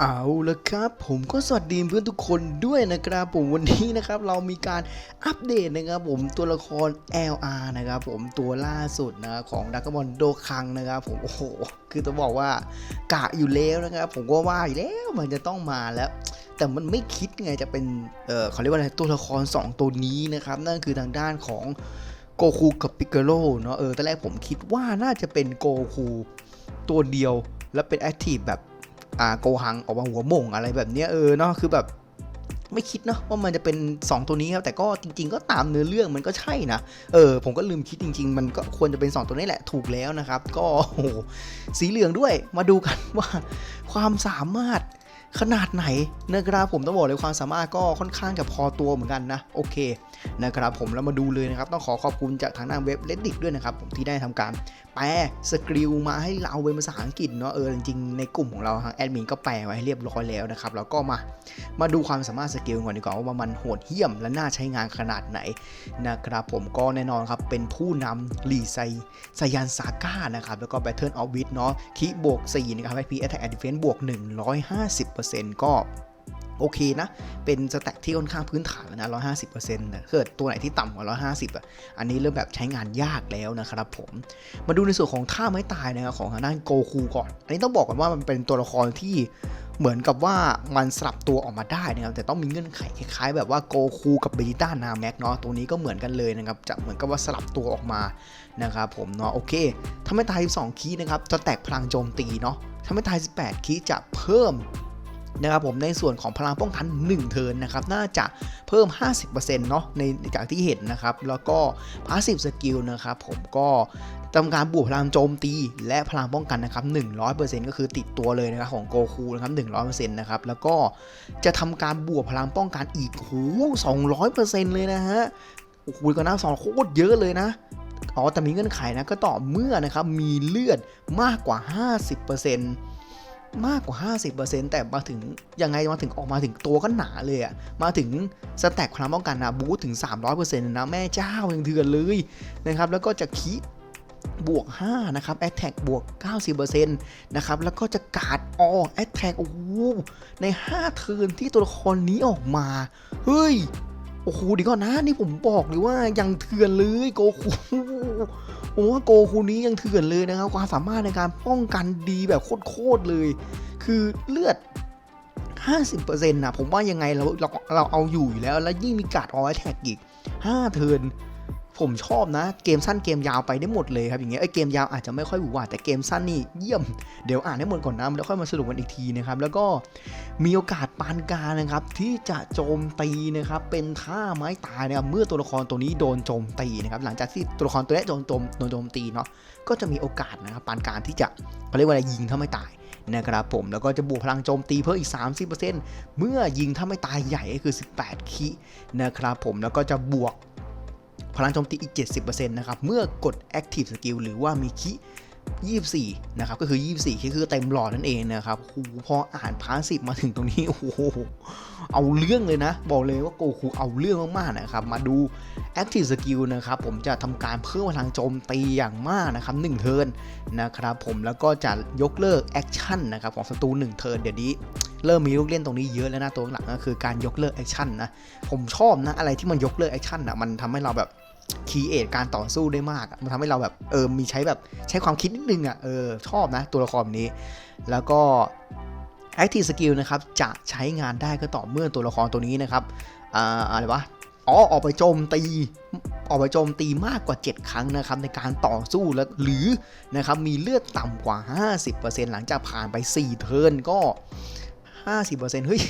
เอาละครับผมก็สวัสดีเพื่อนทุกคนด้วยนะครับผมวันนี้นะครับเรามีการอัปเดตนะครับผมตัวละคร LR นะครับผมตัวล่าสุดนะของดักบอลโดคังนะครับผมโอ้โหคือต้องบอกว่ากะอยู่แล้วนะครับผมก็ว่าอยู่แล้วมันจะต้องมาแล้ว แต่มันไม่คิดไงจะเป็นเออเขาเรียกว่าอะไรตัวละคร 2 ตัวนี้นะครับนั่นคือทางด้านของโกคูกับปิกเกโลเนาะเออตอนแรกผมคิดว่าน่าจะเป็นโกคูตัวเดียวแล้วเป็นแอคทีฟแบบ อ่าโกหังออกมาหัวม่งอะไรแบบเนี้ยเออเนาะคือแบบไม่คิดเนาะว่ามันจะเป็น 2 ตัวนี้ครับแต่ก็จริง ๆ ก็ตามเนื้อเรื่องมันก็ใช่นะเออผมก็ลืมคิดจริง ๆ มันก็ควรจะเป็น 2 ตัวนี้แหละถูกแล้วนะครับ ก็โอ้โหสีเหลืองด้วยมาดูกันว่าความสามารถ ขนาดไหนนะครับผมต้องบอกเลยความสามารถก็ค่อนข้างจะพอตัวเหมือนกันนะโอเคนะครับผมแล้วมาดูเลยนะครับต้องขอขอบคุณจากทางหน้าเว็บ reddit ด้วยนะครับผมที่ได้ทำการแปลสกิลมาให้เราเป็นภาษาอังกฤษเนาะเออจริงๆในกลุ่มของเราทางแอดมินก็แปลไว้ให้เรียบร้อยแล้วนะครับแล้วก็มามาดูความสามารถสกิลก่อนดีกว่าว่ามันโหดเหี้ยมและน่าใช้งานขนาดไหนนะครับผมก็แน่นอนครับเป็นผู้นำลีไซไซยันซาก้านะครับแล้วก็ Battle of Wit เนาะคีบวก4นะครับ HP Attack and Defense บวก150%ก็โอเคนะ เป็นสแต็กที่ค่อนข้างพื้นฐานแล้วนะ150%นะเกิดตัวไหนที่ต่ำกว่า 150 อะ อันนี้เริ่มแบบใช้งานยากแล้วนะครับผม มาดูในส่วนของท่าไม้ตายนะครับของทางด้านโกคูก่อน อันนี้ต้องบอกกันว่ามันเป็นตัวละครที่เหมือนกับว่ามันสลับตัวออกมาได้นะครับ แต่ต้องมีเงื่อนไขคล้ายๆ แบบว่าโกคูกับเบจิต้านาแม็กเนาะตัวนี้ก็เหมือนกันเลยนะครับจะเหมือนกับว่าสลับตัวออกมานะครับผมเนาะโอเคถ้าไม่ตาย12คีย์นะครับจะแตกพลังโจมตีเนาะถ้าไม่ตาย18คีย์จะเพิ่ม นะครับผมในส่วนของพลังป้องกัน 1 เทินนะครับน่าจะเพิ่ม 50%เนาะในจากที่เห็นนะครับ แล้วก็พาสซีฟสกิลนะครับผมก็ทำการบวกพลังโจมตี และพลังป้องกันนะครับ 100%ก็คือติดตัวเลยนะครับของโกคูนะครับ 100%นะครับ แล้วก็จะทำการบวกพลังป้องกันอีกโห200%เลยนะฮะโอ้โหก็น่าสองโคตรเยอะเลยนะอ๋อแต่มีเงื่อนไขนะก็ต่อเมื่อนะครับมีเลือดมากกว่า 50% มากกว่า 50%แต่มาถึงยังไงมาถึงออกมาถึงตัวก็หนาเลยอะมาถึงสแต็กพลังป้องกันนะบูทถึง 300%นะแม่เจ้ายังเถื่อนเลยนะครับแล้วก็จะคิบวก 5 นะครับ a t t a c k บวก 90%นะครับ แล้วก็จะกาดออ a t t a c k โอ้โหใน 5 เทิร์นที่ตัวละครนี้ออกมา เฮ้ย โอ้โหเดียวก่อนนะ นี่ผมบอกเลยว่ายังเถื่อนเลยโกคูผมว่าโกคูนี้ยังเถื่อนเลยนะครับความสามารถในการป้องกันดีแบบโคตรเลย คือเลือด 50%นะผมว่ายังไงเราเราเราเอาอยู่อยู่แล้ว แล้วยิ่งมีการ์ดออยแท็กอีก 5 เทิร์น ผมชอบนะ เกมสั้นเกมยาวไปได้หมดเลยครับอย่างเงี้ยไอเกมยาวอาจจะไม่ค่อยหวือหวาแต่เกมสั้นนี่เยี่ยม เดี๋ยวอ่านให้หมดก่อนนะแล้วค่อยมาสรุปกันอีกทีนะครับแล้วก็มีโอกาสปานกลางนะครับที่จะโจมตีนะครับเป็นท่าไม้ตายนะครับเมื่อตัวละครตัวนี้โดนโจมตีนะครับหลังจากที่ตัวละครตัวนี้โดนโจมโดนโจมตีเนาะก็จะมีโอกาสนะครับปานกลางที่จะเขาเรียกว่าอะไรยิงถ้าไม่ตายนะครับผมแล้วก็จะบวกพลังโจมตีเพิ่มอีก 30%เมื่อยิงถ้าไม่ตายใหญ่ก็คือ 18คีนะครับผมแล้วก็จะบวก พลังโจมตีอีก 70%นะครับเมื่อกด Active Skill หรือว่ามีคิ24 นะครับ ก็คือ 24คิคือเต็มหลอดนั่นเองนะครับโอ้โหพออ่านพาสิบมาถึงตรงนี้ โอ้โห เอาเรื่องเลยนะ บอกเลยว่าโกคูเอาเรื่องมากๆนะครับ มาดู Active Skill นะครับ ผมจะทำการเพิ่มพลังโจมตีอย่างมากนะครับ1เทิร์นนะครับ ผมแล้วก็จะยกเลิกแอคชั่นนะครับของศัตรู1เทิร์นเดี๋ยวนี้เริ่มมีลูกเล่นตรงนี้เยอะแล้วนะตัวหลังก็คือการยกเลิกแอคชั่นนะ ผมชอบนะอะไรที่มันยกเลิกแอคชั่นอะมันทำให้เราแบบ คีเอทการต่อสู้ได้มากมันทำให้เราแบบเออมีใช้แบบใช้ความคิดนิดนึงอะเออชอบนะตัวละครแบบนี้ แล้วก็ Active Skill นะครับจะใช้งานได้ก็ต่อเมื่อตัวละครตัวนี้นะครับอ่าอะไรวะอ๋อออกไปโจมตีออกไปโจมตีมากกว่า 7 ครั้งนะครับในการต่อสู้แล้วหรือนะครับมีเลือดต่ำกว่า 50%หลังจากผ่านไป 4 เทิร์นก็ 50%เฮ้ย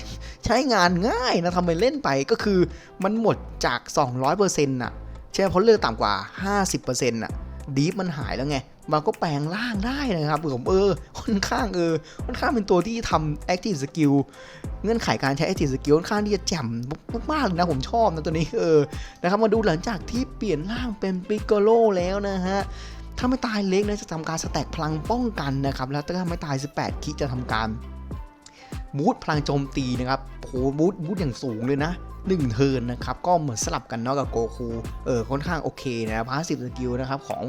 ใช้งานง่ายนะทำไมเล่นไปก็คือมันหมดจาก 200%น่ะ ใช่เพราะเลือกต่ำกว่า 50%น่ะดีฟมันหายแล้วไง มันก็แปลงร่างได้นะครับผมเออค่อนข้างเออค่อนข้างเป็นตัวที่ทำ active skill เงื่อนไขการใช้ active skill ค่อนข้างที่จะแจ่มมากๆเลยนะผมชอบนะตัวนี้เออนะครับมาดูหลังจากที่เปลี่ยนร่างเป็นปิกโลแล้วนะฮะถ้าไม่ตายเล็กนะจะทำการสแต็กพลังป้องกันนะครับแล้วถ้าไม่ตาย 18 คิจะทำการบูทพลังโจมตีนะครับโหบูทบูทอย่างสูงเลยนะ 1เทิร์นนะครับก็เหมือนสลับกันเนาะกับโกคูเออค่อนข้างโอเคนะพาสิบสกิลนะครับของ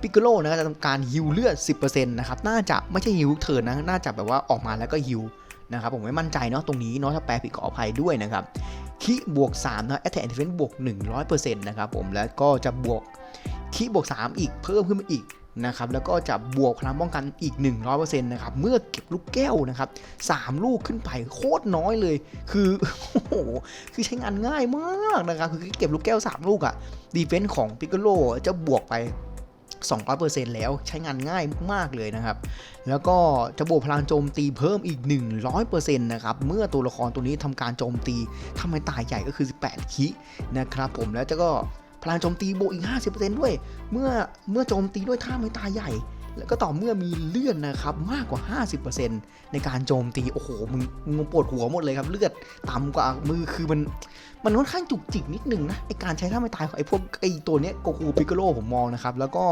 ปิกโลนะจะทำการฮิวเลือด 10%นะครับน่าจะไม่ใช่ฮิวเทิร์นนะน่าจะแบบว่าออกมาแล้วก็ฮิวนะครับผมไม่มั่นใจเนาะตรงนี้เนาะถ้าแปลผิดขออภัยด้วยนะครับคีบวก3นะ attack and defense บวก 100%นะครับผมแล้วก็จะบวกคีบวก 3 อีกเพิ่มขึ้นมาอีก นะครับแล้วก็จะบวกพลังป้องกันอีก 100%นะครับเมื่อเก็บลูกแก้วนะครับสามลูกขึ้นไปโคตรน้อยเลย คือโอ้โหคือใช้งานง่ายมากนะครับคือเก็บลูกแก้ว 3 ลูกอะดีเฟนส์ของปิกโลจะบวกไป200%แล้วใช้งานง่ายมากเลยนะครับ แล้วก็จะบวกพลังโจมตีเพิ่มอีก 100%นะครับ เมื่อตัวละครตัวนี้ทำการโจมตีทำไมตายใหญ่ก็คือ 18คินะครับผมแล้วจะก็ พลังโจมตีโบวกอีก 50%ด้วย เมื่อเมื่อโจมตีด้วยท่าไม้ตายใหญ่ แล้วก็ต่อเมื่อมีเลื่อนนะครับมากกว่า 50%ในการโจมตี โอ้โห มึงมึงปวดหัวหมดเลยครับ เลือดต่ำกว่ามือคือมันมันค่อนข้างจุกจิกนิดนึงนะไอการใช้ท่าไม้ตายของไอพวกไอตัวเนี้ยโกคูปิกโลผมมองนะครับแล้วก็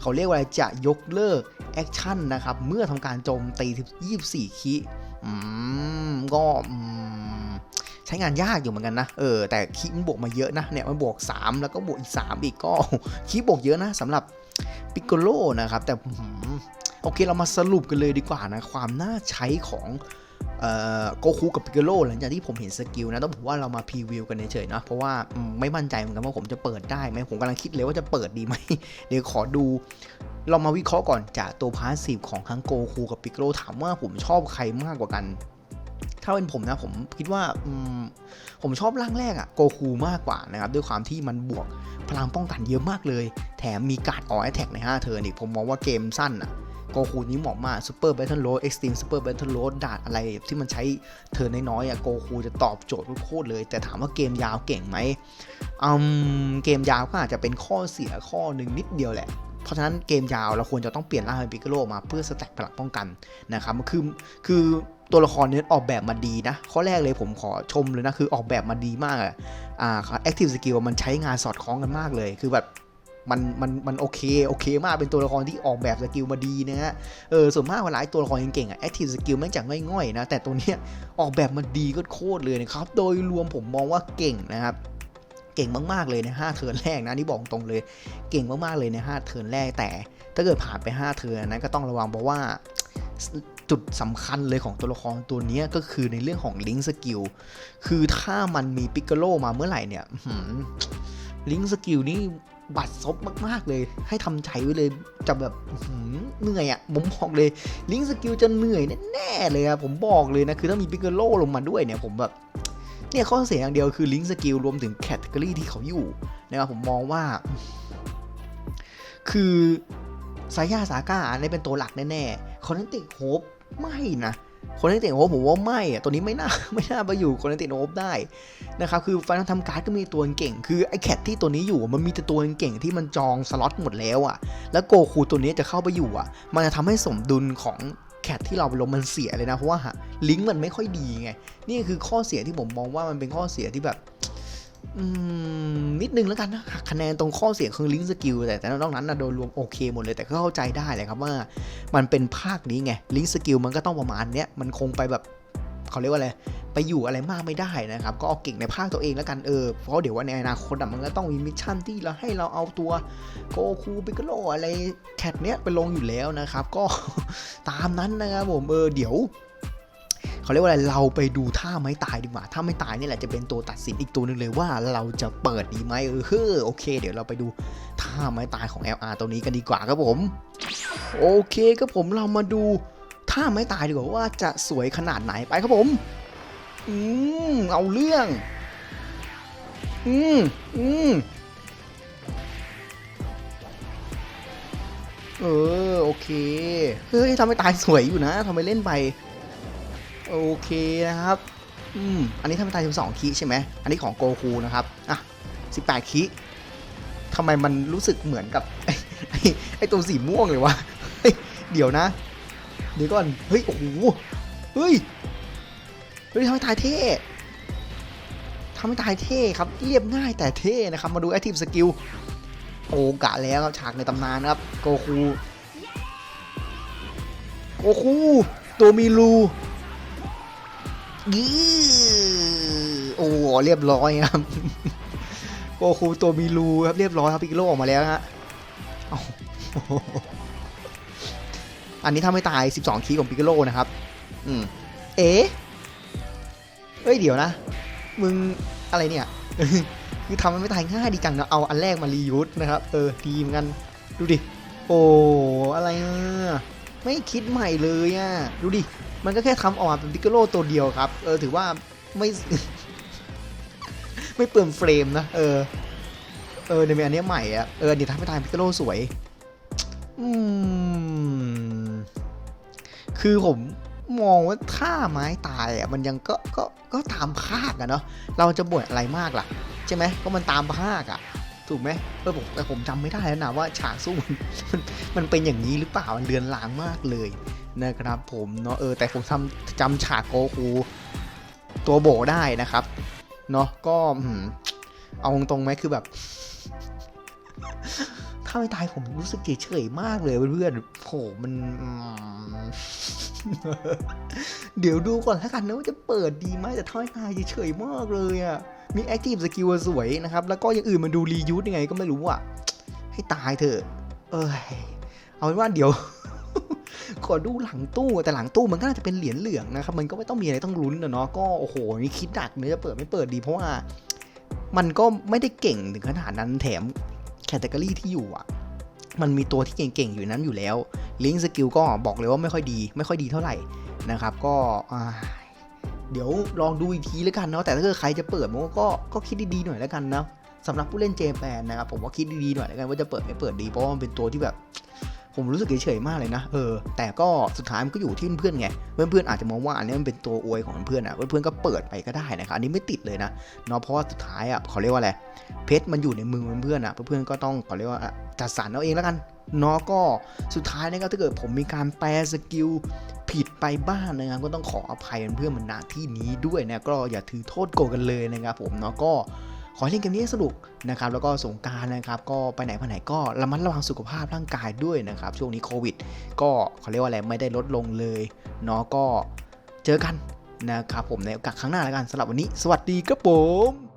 เขาเรียกว่าอะไรจะยกเลิกแอคชั่นนะครับ เมื่อทำการโจมตี 24คีอืม ก็อืม ช้งานยากอยู่เหมือนกันนะ เออ แต่คีมันบวกมาเยอะนะ เนี่ยมันบวก 3 แล้วก็บวกอีก 3 อีกก็คีบวกเยอะนะสำหรับปิกโกโลนะครับ แต่โอเคเรามาสรุปกันเลยดีกว่านะ ความน่าใช้ของโกคูกับปิกโลหลังจากที่ผมเห็นสกิลนะต้องบอกว่าเรามาพรีวิวกันเฉยๆนะเพราะว่าไม่มั่นใจเหมือนกันว่าผมจะเปิดได้ไหมผมกำลังคิดเลยว่าจะเปิดดีไหมเดี๋ยวขอดู เรามาวิเคราะห์ก่อนจากตัวพาสซีฟของทั้งโกคูกับปิกโลถามว่าผมชอบใครมากกว่ากัน ถ้าเป็นผมนะผมคิดว่าผมชอบร่างแรกอะโกคูมากกว่านะครับด้วยความที่มันบวกพลังป้องกันเยอะมากเลย แถมมีการ์ดออแอทแทกใน 5 เทิร์นอีกผมมองว่าเกมสั้นอะโกคูนี้เหมาะมากซูเปอร์แบทเทิลโรดเอ็กซ์ตรีมซูเปอร์แบทเทิลโรดดาดอะไรที่มันใช้เทิร์นน้อยๆอะโกคูจะตอบโจทย์โคตรเลย แต่ถามว่าเกมยาวเก่งไหมอืมเกมยาวก็อาจจะเป็นข้อเสียข้อหนึ่งนิดเดียวแหละ ราะฉะนั้นเกมยาวเราควรจะต้องเปลี่ยนร่างเป็นปิกโลมาเพื่อสแต็กพลังป้องกันนะครับคือคือตัวละครเนี้ออกแบบมาดีนะ ข้อแรกเลยผมขอชมเลยนะ คือออกแบบมาดีมากอะอ่า active skill มันใช้งานสอดคล้องกันมากเลย คือแบบมันมันมันโอเคโอเคมากเป็นตัวละครที่ออกแบบสกิลมาดีนะฮะเออส่วนมากเวลาไอ้ตัวละครเก่งๆอะ active skill แม่งจะง่อยๆนะแต่ตัวเนี้ยออกแบบมาดีก็โคตรเลยนะครับ โดยรวมผมมองว่าเก่งนะครับ เก่งมากๆเลยใน5เทิร์นแรกนะนี่บอกตรงเลย เก่งมากๆเลยใน5เทิร์นแรกแต่ ถ้าเกิดผ่านไป 5 เทิร์นนั้นก็ต้องระวังเพราะว่าจุดสำคัญเลยของตัวละครตัวนี้ก็คือในเรื่องของลิงก์สกิลคือถ้ามันมีปิกโลมาเมื่อไหร่เนี่ยลิงก์สกิลนี่บัดซบมาก ๆ เลย ให้ทำใจไว้เลยจะแบบเหนื่อยอะ่ะผมบอกเลยลิงก์สกิลจะเหนื่อยแน่ๆเลยอะผมบอกเลยนะ คือถ้ามีปิกโลลงมาด้วยเนี่ย ผมแบบ เนี่ยข้อเสียอย่างเดียวคือลิงก์สกิลรวมถึงแคตตากรีที่เขาอยู่นะครับผมมองว่า คือไซยาซาก้าอันนี้เป็นตัวหลักแน่ๆคอนเนติกโฮปไม่นะคอนเนติกโฮปผมว่าไม่อะตัวนี้ไม่น่าไม่น่าไปอยู่คอนเนติกโฮปได้นะครับคือฟันทำการ์ดก็มีตัวเก่ง คือไอแคทที่ตัวนี้อยู่มันมีแต่ตัวเก่งที่มันจองสล็อตหมดแล้วอะแล้วโกคูตัวนี้จะเข้าไปอยู่อะมันจะทำให้สมดุลของ แคทที่เราไปลงมันเสียเลยนะ เพราะว่าลิงก์มันไม่ค่อยดีไง นี่คือข้อเสียที่ผมมองว่ามันเป็นข้อเสียที่แบบนิดนึงแล้วกันนะคะแนนตรงข้อเสียคือลิงก์สกิลแต่แต่นอกนั้นนะโดยรวมโอเคหมดเลยแต่ก็เข้าใจได้เลยครับว่า มันเป็นภาคนี้ไงลิงก์สกิลมันก็ต้องประมาณเนี้ยมันคงไปแบบเขาเรียกว่าอะไร ไปอยู่อะไรมากไม่ได้นะครับ ก็เอาเก่งในภาคตัวเองแล้วกันเออเพราะเดี๋ยวว่าในอนาคตมันก็ต้องมีมิชชั่นที่เราให้เราเอาตัวโกคูปิกโลอะไรแคทเนี้ยไปลงอยู่แล้วนะครับ ก็ตามนั้นนะครับผมเออเดี๋ยวเขาเรียกว่าอะไร เราไปดูท่าไม้ตายดีกว่า ถ้าไม่ตายนี่แหละจะเป็นตัวตัดสินอีกตัวหนึงเลยว่าเราจะเปิดดีไหมเออเฮ้อโอเค เดี๋ยวเราไปดูท่าไม้ตายของ LR ตัวนี้กันดีกว่าครับผม โอเคครับผมเรามาดูท่าไม้ตายดีกว่าว่าจะสวยขนาดไหนไปครับผม อืมเอาเรื่อง อืมอืมเออโอเค เฮ้ยทำไมตายสวยอยู่นะทำไมเล่นไป โอเคนะครับ อืม อันนี้ทำตาย12คีใช่ไหม อันนี้ของโกคูนะครับ อะ18คีทำไมมันรู้สึกเหมือนกับไอ้ไอ้ตัวสีม่วงเลยวะเฮ้ยเดี๋ยวนะ เดี๋ยวก่อน เฮ้ย โอ้โห เฮ้ย เฮ้ยทำให้ตายเท่ทำให้ตายเท่ครับเรียบง่ายแต่เท่นะครับมาดู Active Skill โอกะแล้วครับฉากในตำนานครับโกคูโกคูตัวมีรูยื้โอ้เรียบร้อยครับโกคูตัวมีรูครับเรียบร้อยครับพิกโลออกมาแล้วฮะอันนี้ถ้าไม่ตาย 12 คีย์ของพิกโลนะครับ อืม เอ๊ เอ้ยเดี๋ยวนะ มึงอะไรเนี่ย คือทำมันไม่ตายง่ายดีจังนะเอาอันแรกมารียูสนะครับ เออดีเหมือนกัน ดูดิ โอ้อะไรอะไม่คิดใหม่เลยอะ ดูดิ มันก็แค่ทำออกมาเป็นพิกโกโลตัวเดียวครับ เออถือว่าไม่ ไม่เปลืองเฟรมนะ เออ เออในเมอันนี้ใหม่อะ เออนี่ทำให้ตายพิกโกโลสวย อืม คือผม มองว่าท่าไม้ตายอะมันยังก็ก็ก็ตามภาคอะเนาะเราจะบ่นอะไรมากล่ะ ใช่ไหมก็มันตามภาคอะถูกไหมเออผมแต่ผมจำไม่ได้แล้วนะว่าฉากสู้มันมันเป็นอย่างนี้หรือเปล่ามันเลือนลางมากเลยนะครับ ผมเนาะเออแต่ผมจำจำฉากโกคูตัวโบได้นะครับเนาะก็เอาตรงๆไหมคือแบบ ถ้าไม่ตายผมรู้สึกเฉยๆมากเลยเพื่อนๆโหมันเดี๋ยวดูก่อนแล้วกันนะว่าจะเปิดดีไหมแต่ถ้าไม่ตายเฉยๆมากเลยอะมีแอคทีฟสกิลสวยนะครับ แล้วก็อย่างอื่นมันดูรียูสยังไงก็ไม่รู้อะ ให้ตายเถอะ เอ้ย เอาเป็นว่าเดี๋ยวขอดูหลังตู้แต่หลังตู้มันก็น่าจะเป็นเหรียญเหลืองนะครับ มันก็ไม่ต้องมีอะไรต้องลุ้นนะเนาะก็โอ้โหนี่คิดดักเนื้อจะเปิดไม่เปิดดีเพราะว่า มันก็ไม่ได้เก่งถึงขนาดนั้นแถม แคตตากรีที่อยู่อะมันมีตัวที่เก่งๆ อยู่นั้นอยู่แล้ว ลิงสกิลก็บอกเลยว่าไม่ค่อยดี ไม่ค่อยดีเท่าไหร่นะครับ ก็เดี๋ยวลองดูอีกทีแล้วกันเนาะ แต่ถ้าเกิดใครจะเปิดมันก็ก็คิดดีๆหน่อยแล้วกันนะสำหรับผู้เล่นเจแปนนะครับ ผมว่าคิดดีๆหน่อยแล้วกันว่าจะเปิดไม่เปิดดี เพราะว่ามันเป็นตัวที่แบบ ผมรู้สึกเฉยๆมากเลยนะ เออ แต่ก็สุดท้ายมันก็อยู่ที่เพื่อนๆไง เพื่อนๆอาจจะมองว่าอันนี้มันเป็นตัวอวยของเพื่อนๆอะ เพื่อนๆก็เปิดไปก็ได้นะครับ อันนี้ไม่ติดเลยนะ เนาะ เพราะว่าสุดท้ายอะเขาเรียกว่าอะไร เพชรมันอยู่ในมือเพื่อนๆอะ เพื่อนๆก็ต้องเขาเรียกว่าจัดสรรเอาเองแล้วกัน เนาะ ก็สุดท้ายนะครับถ้าเกิดผมมีการแปลสกิลผิดไปบ้างนะครับก็ต้องขออภัยเพื่อนๆมันณที่นี้ด้วยนะ ก็อย่าถือโทษโกรกันเลยนะครับผม เนาะ ก็ ขอเล่นเกมนี้ให้สนุกนะครับ แล้วก็สงการนะครับ ก็ไปไหนมาไหนก็ระมัดระวังสุขภาพร่างกายด้วยนะครับ ช่วงนี้โควิด ก็เขาเรียกว่าอะไรไม่ได้ลดลงเลยเนาะก็เจอกันนะครับผมในโอกาสครั้งหน้าแล้วกันสำหรับวันนี้ สวัสดีครับผม